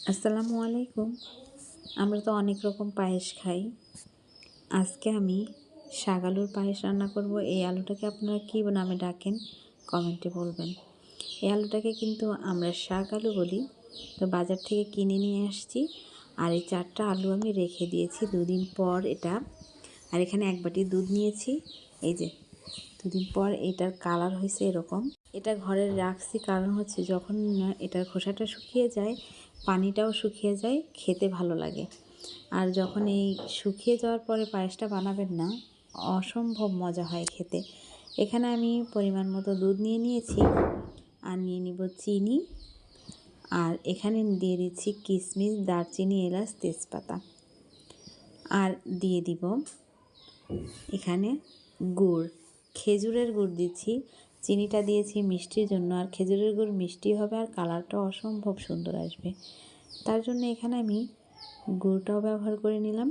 আসসালামু আলাইকুম। আমরা তো অনেক রকম পায়েস খাই। আজকে আমি শাক আলুর পায়েস রান্না করব। এই আলুটাকে আপনারা কী নামে ডাকেন কমেন্টে বলবেন। এই আলুটাকে কিন্তু আমরা শাক আলু বলি। তো বাজার থেকে কিনে নিয়ে আসছি। আর এই চারটা আলু আমি রেখে দিয়েছি দুদিন পর এটা। আর এখানে এক বাটি দুধ নিয়েছি। এই যে, দুদিন পর এটার কালার হয়েছে এরকম। এটা ঘরে রাখছি কারণ হচ্ছে যখন এটার খোসাটা শুকিয়ে যায়, পানিটাও শুকিয়ে যায়, খেতে ভালো লাগে। আর যখন এই শুকিয়ে যাওয়ার পরে পায়েসটা বানাবেন না, অসম্ভব মজা হয় খেতে। এখানে আমি পরিমাণ মতো দুধ নিয়ে নিয়েছি, আর নিয়ে নিব চিনি, আর এখানে দিয়ে দিচ্ছি কিশমিশ দারচিনি, এলাচ, তেজপাতা। আর দিয়ে দিব এখানে গুড়, খেজুরের গুড় দিচ্ছি চিনিটা দিয়েছি মিষ্টির জন্য, আর খেজুরের গুড় মিষ্টি হবে আর কালারটা অসম্ভব সুন্দর আসবে। তার জন্য এখানে আমি গুড়টাও ব্যবহার করে নিলাম।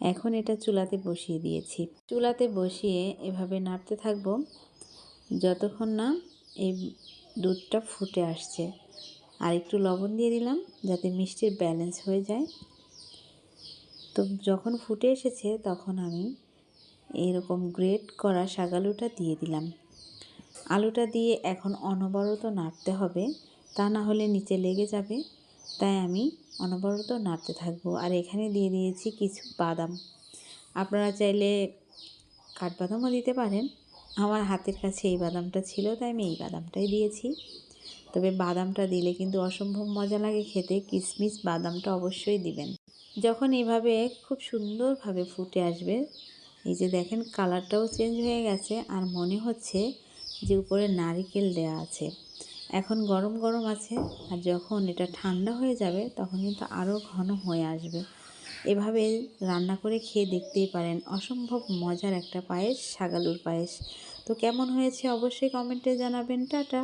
এখন এটা চুলাতে বসিয়ে দিয়েছি। চুলাতে বসিয়ে এভাবে নাড়তে থাকব যতক্ষণ না এই দুধটা ফুটে আসছে। আর একটু লবণ দিয়ে দিলাম যাতে মিষ্টির ব্যালেন্স হয়ে যায়। তো যখন ফুটে এসেছে তখন আমি এরকম গ্রেট করা শাগালুটা দিয়ে দিলাম। আলুটা দিয়ে এখন অনবরত নাড়তে হবে। তা না হলে নিচে লেগে যাবে। তাই আমি অনবরত নাড়তে থাকব। আর এখানে দিয়ে দিয়েছি কিছু বাদাম। আপনারা চাইলে কাঠবাদামও দিতে পারেন। আমার হাতের কাছে এই বাদামটা ছিল, তাই আমি এই বাদামটাই দিয়েছি। তবে বাদামটা দিলে কিন্তু অসম্ভব মজা লাগে খেতে। কিশমিশ বাদামটা অবশ্যই দিবেন। যখন এইভাবে খুব সুন্দরভাবে ফুটে আসবে, এই যে দেখেন, কালারটাও চেঞ্জ হয়ে গেছে। আর মনে হচ্ছে যে উপরে নারিকেল দেয়া আছে। এখন গরম গরম আছে আর যখন এটা ঠান্ডা হয়ে যাবে তখন কিন্তু আরও ঘন হয়ে আসবে। এভাবে রান্না করে খেয়ে দেখতেই পারেন। অসম্ভব মজার একটা পায়েস সাগালুর পায়েস। তো কেমন হয়েছে অবশ্যই কমেন্টে জানাবেন। টাটা।